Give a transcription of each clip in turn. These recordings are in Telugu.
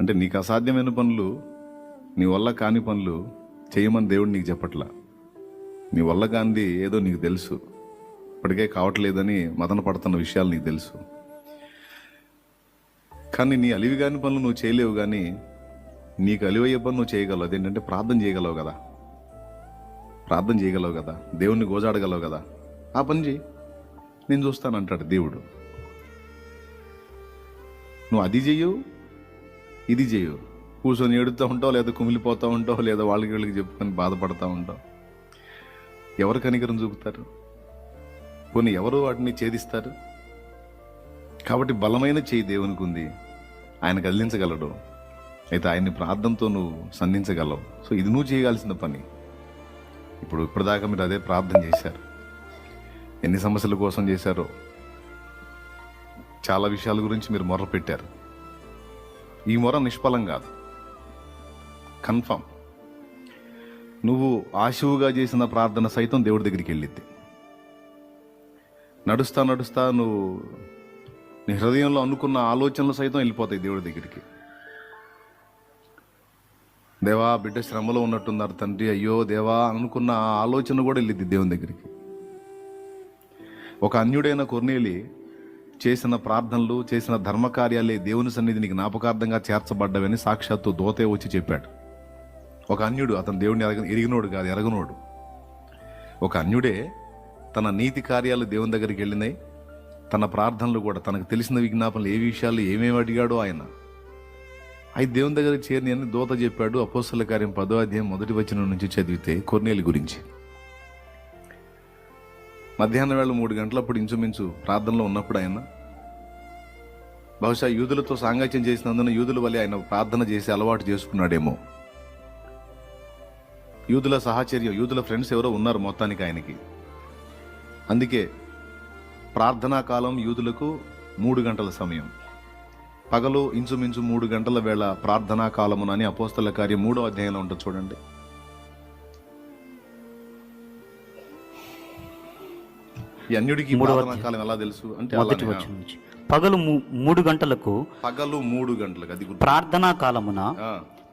అంటే నీకు అసాధ్యమైన పనులు నీ వల్ల కాని పనులు చేయమని దేవుడు నీకు చెప్పట్లా. నీ వల్ల కానిది ఏదో నీకు తెలుసు. ఇప్పటికే కావట్లేదని మదన పడుతున్న విషయాలు నీకు తెలుసు. కానీ నీ అలివి కాని పనులు నువ్వు చేయలేవు కానీ నీకు అలివయ్యే పని నువ్వు చేయగలవు. అదేంటంటే ప్రార్థన చేయగలవు కదా. ప్రార్థన చేయగలవు కదా. దేవుణ్ణి గోజాడగలవు కదా. ఆ పని చేయి. నేను చూస్తానంటాడు దేవుడు. నువ్వు అది చెయ్యవు ఇది చేయవు కూర్చొని ఏడుతూ ఉంటావు లేదా కుమిలిపోతూ ఉంటావు లేదా వాళ్ళకి వీళ్ళకి చెప్పుకొని బాధపడతా ఉంటావు. ఎవరు కనికరం చూపుతారు? కొన్ని ఎవరు వాటిని ఛేదిస్తారు? కాబట్టి బలమైన చేయి దేవునికి ఉంది. ఆయన కదిలించగలడు. అయితే ఆయన్ని ప్రార్థనతో నువ్వు సంధించగలవు. సో ఇది నువ్వు చేయగలసిన పని. ఇప్పుడు ఇప్పటిదాకా మీరు అదే ప్రార్థన చేశారు. ఎన్ని సమస్యల కోసం చేశారో చాలా విషయాల గురించి మీరు మొర్ర పెట్టారు. ఈ మొర నిష్ఫలం కాదు. కన్ఫామ్. నువ్వు ఆశువుగా చేసిన ప్రార్థన సైతం దేవుడి దగ్గరికి వెళ్ళిద్ది. నడుస్తా నడుస్తా నువ్వు నీ హృదయంలో అనుకున్న ఆలోచనలు సైతం వెళ్ళిపోతాయి దేవుడి దగ్గరికి. దేవా బిడ్డ శ్రమలో ఉన్నట్టున్నారు తండ్రి. అయ్యో దేవా అనుకున్న ఆ ఆలోచన కూడా వెళ్ళిద్ది దేవుని దగ్గరికి. ఒక అన్యుడైన కొర్నేలి చేసిన ప్రార్థనలు చేసిన ధర్మకార్యాలే దేవుని సన్నిధిని జ్ఞాపకార్థంగా చేర్చబడ్డవని సాక్షాత్తు దోతే వచ్చి చెప్పాడు. ఒక అన్యుడు అతను దేవుడిని ఎరగ ఎరిగినోడు కాదు ఎరగనోడు. ఒక అన్యుడే తన నీతి కార్యాలు దేవుని దగ్గరికి వెళ్ళినాయి. తన ప్రార్థనలు కూడా తనకు తెలిసిన విజ్ఞాపనలు ఏ విషయాలు ఏమేమి అడిగాడో ఆయన. అయితే దేవుని దగ్గరికి చేరిని అని దోత చెప్పాడు. అపోస్తుల కార్యం పదో అధ్యాయం మొదటి వచనం నుంచి చదివితే కొర్నేలి గురించి. మధ్యాహ్నం వేళ మూడు గంటలప్పుడు ఇంచుమించు ప్రార్థనలో ఉన్నప్పుడు ఆయన బహుశా యూదులతో సాంగత్యం చేసినందున యూదుల వల్ల ఆయన ప్రార్థన చేసి అలవాటు చేసుకున్నాడేమో. యూదుల సహచర్యం యూదుల ఫ్రెండ్స్ ఎవరో ఉన్నారు మొత్తానికి ఆయనకి. అందుకే ప్రార్థనా కాలం యూదులకు మూడు గంటల సమయం. పగలు ఇంచుమించు మూడు గంటల వేళ ప్రార్థనా కాలమునని అపోస్తల కార్యం మూడో అధ్యాయంలో ఉంటుంది చూడండి. ఈ అన్యుడికి కాలం ఎలా తెలుసు? అంటే మొదటి అలానే, వచ్చిన నుంచి. పగలు మూడు గంటలకు పగలు మూడు గంటలకు అది ప్రార్థనా కాలమున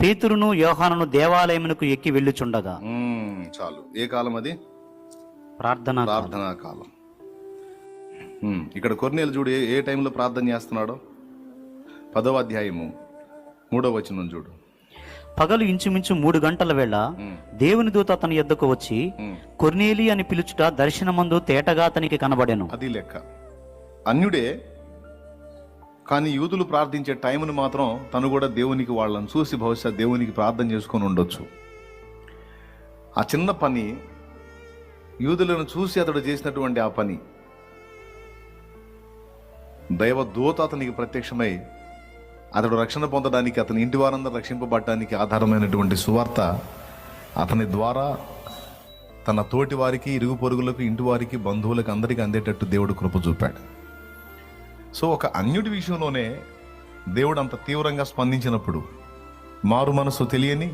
పేతురును యోహానును దేవాలయమునకు ఎక్కి వెళ్ళుచుండగా చాలు. ఏ కాలం అది? ప్రార్థనా కాలం. ప్రార్థనా కాలం. ఇక్కడ కొన్నేళ్ళు చూడు ఏ- ఏ టైంలో ప్రార్థన చేస్తున్నాడో? పదవ అధ్యాయము మూడవ వచనం చూడు. పగలు ఇంచుమించు మూడు గంటల వేళ. దేవుని దూత అతని యొద్దకు వచ్చి. కొర్నేలి అని పిలుచుట దర్శనమందు తేటగా అతనికి కనబడెను అది లెక్క అన్యుడే కానీ యూదులు ప్రార్థించే టైంను మాత్రం తను కూడా దేవునికి వాళ్ళని చూసి బహుశా దేవునికి ప్రార్థన చేసుకొని ఉండొచ్చు ఆ చిన్న పని యూదులను చూసి అతడు చేసినటువంటి ఆ పని దైవ దూత అతనికి ప్రత్యక్షమై అతడు రక్షణ పొందడానికి అతని ఇంటి వారందరూ రక్షింపబడటానికి ఆధారమైనటువంటి సువార్త అతని ద్వారా తన తోటి వారికి ఇరుగు పొరుగులకు ఇంటి వారికి బంధువులకు అందరికీ అందేటట్టు దేవుడు కృప చూపాడు. సో ఒక అన్యుడి విషయంలోనే దేవుడు అంత తీవ్రంగా స్పందించినప్పుడు మారు మనసు తెలియని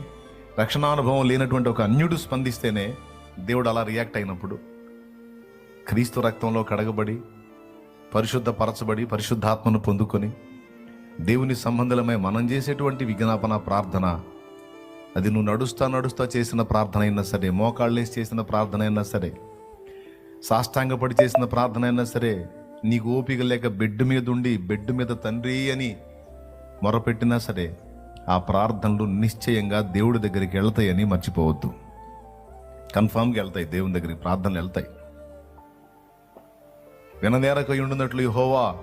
రక్షణానుభవం లేనటువంటి ఒక అన్యుడు స్పందిస్తేనే దేవుడు అలా రియాక్ట్ అయినప్పుడు క్రీస్తు రక్తంలో కడగబడి పరిశుద్ధపరచబడి పరిశుద్ధాత్మను పొందుకొని దేవుని సంబంధులమై మనం చేసేటువంటి విజ్ఞాపన ప్రార్థన అది నువ్వు నడుస్తా నడుస్తా చేసిన ప్రార్థన అయినా సరే మోకాళ్ళేసి చేసిన ప్రార్థన అయినా సరే సాష్టాంగపడి చేసిన ప్రార్థన అయినా సరే నీకు ఓపిక లేక బెడ్ మీద ఉండి బెడ్ మీద తండ్రి అని మొరపెట్టినా సరే ఆ ప్రార్థనలు నిశ్చయంగా దేవుడి దగ్గరికి వెళ్తాయని మర్చిపోవద్దు. కన్ఫామ్గా వెళ్తాయి దేవుని దగ్గరికి ప్రార్థనలు వెళ్తాయి. విననేరకై ఉండినట్లు హోవా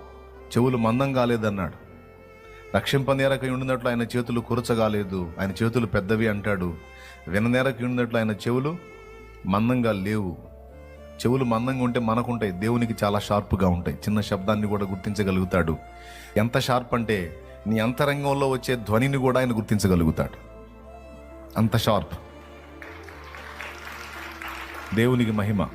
చెవులు మందం కాలేదన్నాడు రక్షింపనేరకై ఉండినట్లు ఆయన చేతులు కురచగాలేదు. ఆయన చేతులు పెద్దవి అంటాడు. విననేరకై ఉండినట్లు ఆయన చెవులు మందంగా లేవు. చెవులు మందంగా ఉంటే మనకుంటాయి. దేవునికి చాలా షార్ప్గా ఉంటాయి. చిన్న శబ్దాన్ని కూడా గుర్తించగలుగుతాడు. ఎంత షార్ప్ అంటే నీ అంతరంగంలో వచ్చే ధ్వనిని కూడా ఆయన గుర్తించగలుగుతాడు. అంత షార్ప్. దేవునికి మహిమ.